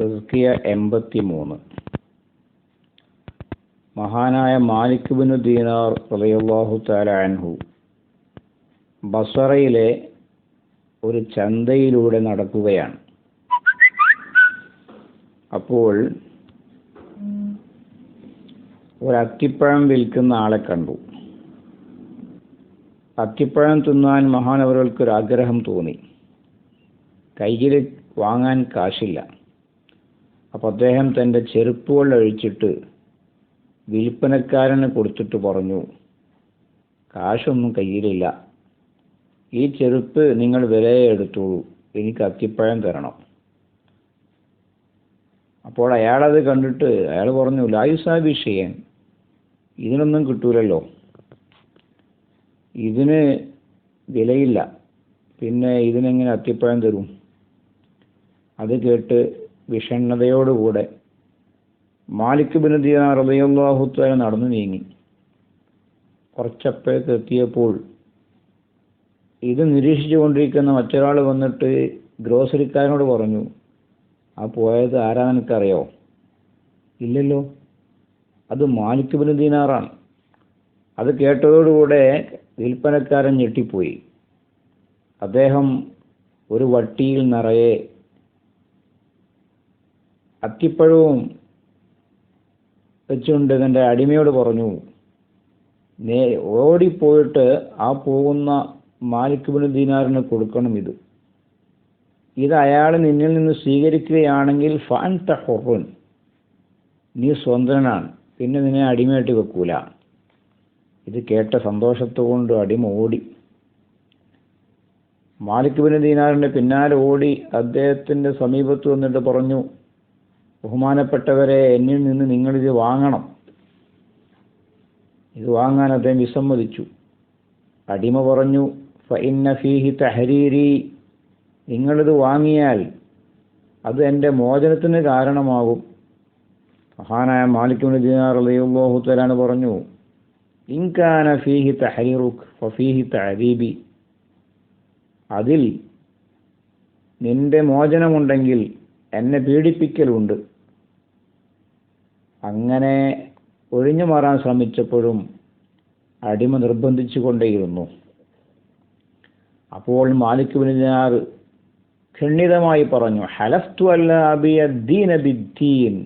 തെസ്കിയ എൺപത്തി മൂന്ന് മഹാനായ മാലിക് ബിൻ ദീനാർ റളിയല്ലാഹു തആല അൻഹു ബസറയിലെ ഒരു ചന്തയിലൂടെ നടക്കുകയാണ്. അപ്പോൾ ഒരു അത്തിപ്പഴം വിൽക്കുന്ന ആളെ കണ്ടു. അത്തിപ്പഴം തിന്നാൻ ആഗ്രഹം തോന്നി. കയ്യിൽ വാങ്ങാൻ കാശില്ല. അപ്പോൾ അദ്ദേഹം തന്റെ ചെരുപ്പുകൾ അഴിച്ചിട്ട് വിൽപ്പനക്കാരന് കൊടുത്തിട്ട് പറഞ്ഞു കാശൊന്നും കയ്യിലില്ല. ഈ ചെരുപ്പ് നിങ്ങൾ വിലയെ എടുത്തോളൂ. എനിക്ക് അത്തിപ്പഴം തരണം. അപ്പോൾ അയാളത് കണ്ടിട്ട് അയാൾ പറഞ്ഞു ലായുസാഭിഷേകൻ ഇതിനൊന്നും കിട്ടൂലല്ലോ. ഇതിന് വിലയില്ല. പിന്നെ ഇതിനെങ്ങനെ അത്തിപ്പഴം തരും? അത് കേട്ട് വിഷണ്ണതയോടുകൂടെ മാലിക് ബിൻ ദിയാർ നടന്നു നീങ്ങി. കുറച്ചപ്പോഴേക്ക് എത്തിയപ്പോൾ ഇത് നിരീക്ഷിച്ചു കൊണ്ടിരിക്കുന്ന മറ്റൊരാൾ വന്നിട്ട് ഗ്രോസറിക്കാരനോട് പറഞ്ഞു ആ പോയത് ആരാ എനിക്കറിയോ ഇല്ലല്ലോ. അത് മാലിക് ബിൻ അത് കേട്ടതോടുകൂടെ വിൽപ്പനക്കാരൻ ഞെട്ടിപ്പോയി. അദ്ദേഹം ഒരു വട്ടിയിൽ നിറയെ അത്തിപ്പഴവും വെച്ചുകൊണ്ട് തന്റെ അടിമയോട് പറഞ്ഞു നേ ഓടിപ്പോയിട്ട് ആ പോകുന്ന മാലിക് ബിൻ ദീനാറിന് കൊടുക്കണം ഇത്. ഇത് അയാൾ നിന്നിൽ നിന്ന് സ്വീകരിക്കുകയാണെങ്കിൽ ഫാൻ തഹുറുൻ നീ സ്വതന്ത്രനാണ് പിന്നെ നിന്നെ അടിമയായിട്ട് വെക്കൂല. ഇത് കേട്ട സന്തോഷത്തുകൊണ്ട് അടിമ ഓടി. മാലിക് ബിൻ ദീനാറിന്റെ പിന്നാലെ ഓടി അദ്ദേഹത്തിന്റെ സമീപത്ത് വന്നിട്ട് പറഞ്ഞു ബഹുമാനപ്പെട്ടവരെ എന്നിൽ നിന്ന് നിങ്ങളിത് വാങ്ങണം. ഇത് വാങ്ങാൻ അദ്ദേഹം വിസമ്മതിച്ചു. അടിമ പറഞ്ഞു ഫഇന്ന ഫീഹി തഹരീരി. നിങ്ങളിത് വാങ്ങിയാൽ അത് എന്റെ മോചനത്തിന് കാരണമാകും. മഹാനായ മാലിക് ബിൻ ദീനാർ റളിയല്ലാഹു തആല പറഞ്ഞു ഇൻകാന ഫീഹി തഹരീറുഖ് ഫീഹി തഹരീബി. അതിൽ നിന്റെ മോചനമുണ്ടെങ്കിൽ എന്നെ പീഡിപ്പിക്കലുണ്ട്. അങ്ങനെ ഒഴിഞ്ഞു മാറാൻ ശ്രമിച്ചപ്പോഴും അടിമ നിർബന്ധിച്ചു കൊണ്ടേയിരുന്നു അപ്പോൾ മാലിക് ബിനാർ ഖണ്ഡിതമായി പറഞ്ഞു ഹലഫ്തു അല്ല അബിയ ദീന ബിദ്ദീൻ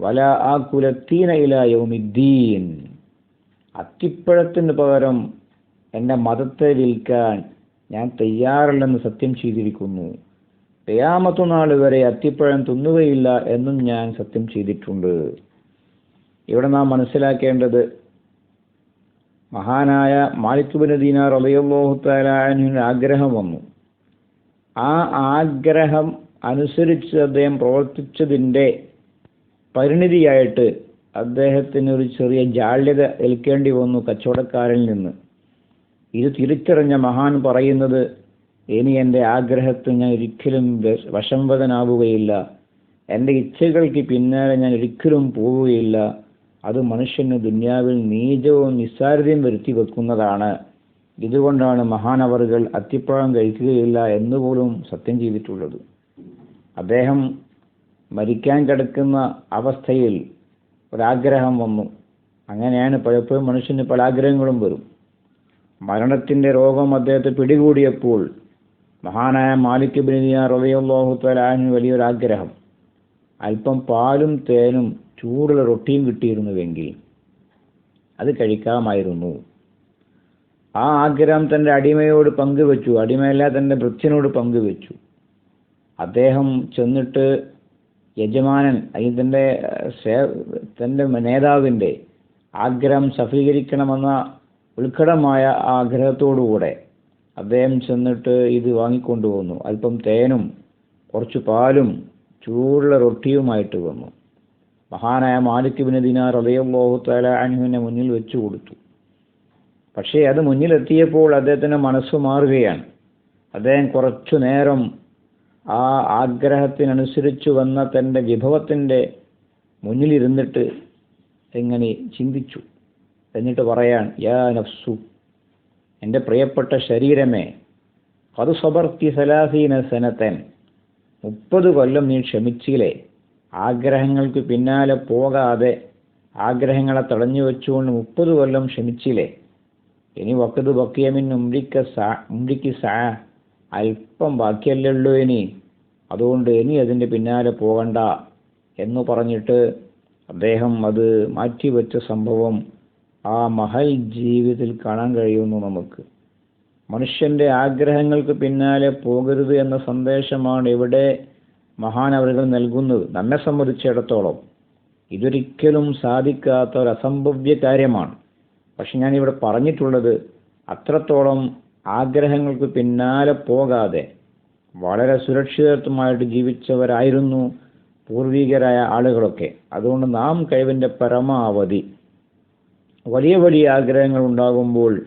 വല ആ ഇല യൗമിദ്ദീൻ. അത്തിപ്പഴത്തിന് പകരം എന്റെ മതത്തെ വിൽക്കാൻ ഞാൻ തയ്യാറല്ലെന്ന് സത്യം ചെയ്തിരിക്കുന്നു. തയ്യാമത്തു നാൾ വരെ അത്തിപ്പഴം തിന്നുകയില്ല എന്നും ഞാൻ സത്യം ചെയ്തിട്ടുണ്ട്. ഇവിടെ നാം മനസ്സിലാക്കേണ്ടത് മഹാനായ മാലിക് ബിൻ ദീനാർ ആഗ്രഹം വന്നു. ആ ആഗ്രഹം അനുസരിച്ച് അദ്ദേഹം പ്രവർത്തിച്ചതിന്റെ പരിണിതിയായിട്ട് അദ്ദേഹത്തിന് ഒരു ചെറിയ ജാള്യത ഏൽക്കേണ്ടി വന്നു കച്ചവടക്കാരിൽ നിന്ന്. ഇത് തിരിച്ചറിഞ്ഞ മഹാൻ പറയുന്നത് ഇനി എന്റെ ആഗ്രഹത്തിൽ ഞാൻ ഒരിക്കലും വശംവദനാവുകയില്ല എന്റെ ഇച്ഛകൾക്ക് പിന്നാലെ ഞാൻ ഒരിക്കലും പോവുകയില്ല. അത് മനുഷ്യന് ദുന്യാവിൽ നീചവും നിസ്സാരതയും വരുത്തി വെക്കുന്നതാണ്. ഇതുകൊണ്ടാണ് മഹാനവറുകൾ അത്തിപ്പഴം കഴിക്കുകയില്ല എന്നുപോലും സത്യം ചെയ്തിട്ടുള്ളത്. അദ്ദേഹം മരിക്കാൻ കിടക്കുന്ന അവസ്ഥയിൽ ഒരാഗ്രഹം വന്നു. അങ്ങനെയാണ് പലപ്പോഴും മനുഷ്യന് പല ആഗ്രഹങ്ങളും വരും. മരണത്തിന്റെ രോഗം അദ്ദേഹത്തെ പിടികൂടിയപ്പോൾ മഹാനായ മാലിക് ബിനിയ തലാന് വലിയൊരാഗ്രഹം. അല്പം പാലും തേനും ചൂടുള്ള റൊട്ടിയും കിട്ടിയിരുന്നുവെങ്കിൽ അത് കഴിക്കാമായിരുന്നു. ആ ആഗ്രഹം തന്റെ അടിമയോട് പങ്കുവെച്ചു. അടിമയല്ല തന്റെ ഭൃത്യനോട് പങ്കുവെച്ചു. അദ്ദേഹം ചെന്നിട്ട് യജമാനൻ അതിന്റെ തന്റെ നേതാവിന്റെ ആഗ്രഹം സഫീകരിക്കണമെന്ന ഉത്കടമായ ആഗ്രഹത്തോടുകൂടെ അദ്ദേഹം ചെന്നിട്ട് ഇത് വാങ്ങിക്കൊണ്ടുവന്നു. അല്പം തേനും കുറച്ച് പാലും ചൂടുള്ള റൊട്ടിയുമായിട്ട് വന്നു. മഹാനായ മാലിക് ബിൻ ദിനാർ റളിയല്ലാഹു തആല അൻഹുവിനെ മുന്നിൽ വെച്ചു കൊടുത്തു. പക്ഷേ അത് മുന്നിലെത്തിയപ്പോൾ അദ്ദേഹത്തിന്റെ മനസ്സ് മാറുകയാണ്. അദ്ദേഹം കുറച്ചു നേരം ആ ആഗ്രഹത്തിനനുസരിച്ച് വന്ന തന്റെ വിഭവത്തിന്റെ മുന്നിലിരുന്നിട്ട് എങ്ങനെ ചിന്തിച്ചു. എന്നിട്ട് പറയാൻ യാ നഫ്സു എന്റെ പ്രിയപ്പെട്ട ശരീരമേ അത് സബർത്തി സലാസീന സനത്തൻ മുപ്പത് കൊല്ലം നീ ക്ഷമിച്ചില്ലേ? ആഗ്രഹങ്ങൾക്ക് പിന്നാലെ പോകാതെ ആഗ്രഹങ്ങളെ തടഞ്ഞു വെച്ചുകൊണ്ട് മുപ്പത് കൊല്ലം ക്ഷമിച്ചില്ലേ? ഇനി വക്കത് ബക്കിയമിൻ ഉംരിക്ക സാ ഉംരിക്ക് സാ അല്പം ബാക്കിയല്ലേ ഉള്ളൂ ഇനി. അതുകൊണ്ട് ഇനി അതിന്റെ പിന്നാലെ പോകണ്ട എന്ന് പറഞ്ഞിട്ട് അദ്ദേഹം അത് മാറ്റിവെച്ച സംഭവം ആ മഹൽ ജീവിതത്തിൽ കാണാൻ കഴിയുന്നു നമുക്ക്. മനുഷ്യന്റെ ആഗ്രഹങ്ങൾക്ക് പിന്നാലെ പോകരുത് എന്ന സന്ദേശമാണ് ഇവിടെ മഹാനവറുകൾ നൽകുന്നത് നമ്മെ സംബന്ധിച്ചിടത്തോളം ഇതൊരിക്കലും സാധിക്കാത്ത ഒരു അസംഭവ്യ കാര്യമാണ്. പക്ഷെ ഞാൻ ഇവിടെ പറഞ്ഞിട്ടുള്ളത് അത്രത്തോളം ആഗ്രഹങ്ങൾക്ക് പിന്നാലെ പോകാതെ വളരെ സുരക്ഷിതത്വമായിട്ട് ജീവിച്ചവരായിരുന്നു പൂർവികരായ ആളുകളൊക്കെ. അതുകൊണ്ട് നാം കഴിവിന്റെ പരമാവധി വലിയ വലിയ ആഗ്രഹങ്ങൾ ഉണ്ടാകുമ്പോൾ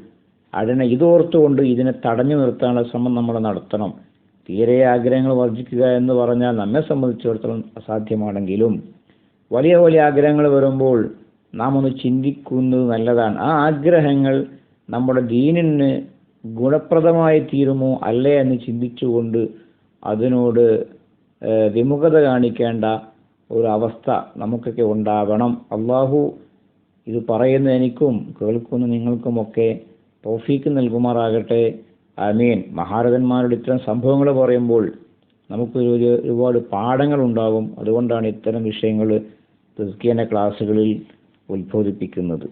അതിനെ ഇതോർത്തുകൊണ്ട് ഇതിനെ തടഞ്ഞു നിർത്താനുള്ള ശ്രമം നമ്മൾ നടത്തണം. തീരെ ആഗ്രഹങ്ങൾ വർജിക്കുക എന്ന് പറഞ്ഞാൽ നമ്മെ സംബന്ധിച്ചിടത്തോളം അസാധ്യമാണെങ്കിലും വലിയ വലിയ ആഗ്രഹങ്ങൾ വരുമ്പോൾ നാം ഒന്ന് ചിന്തിക്കുന്നത് നല്ലതാണ്. ആ ആഗ്രഹങ്ങൾ നമ്മുടെ ദീനിന് ഗുണപ്രദമായി തീരുമോ അല്ലേ എന്ന് ചിന്തിച്ചുകൊണ്ട് അതിനോട് വിമുഖത കാണിക്കേണ്ട ഒരു അവസ്ഥ നമുക്കൊക്കെ ഉണ്ടാവണം അള്ളാഹു ഇത് പറയുന്ന എനിക്കും കേൾക്കുന്ന നിങ്ങൾക്കുമൊക്കെ തോഫീക്ക് നൽകുമാറാകട്ടെ. ആമീൻ. മഹാരഥന്മാരുടെ ഇത്തരം സംഭവങ്ങൾ പറയുമ്പോൾ നമുക്ക് ഒരു ഒരുപാട് പാഠങ്ങൾ ഉണ്ടാകും അതുകൊണ്ടാണ് ഇത്തരം വിഷയങ്ങൾ ക്ലാസ്സുകളിൽ ഉത്ബോധിപ്പിക്കുന്നത്.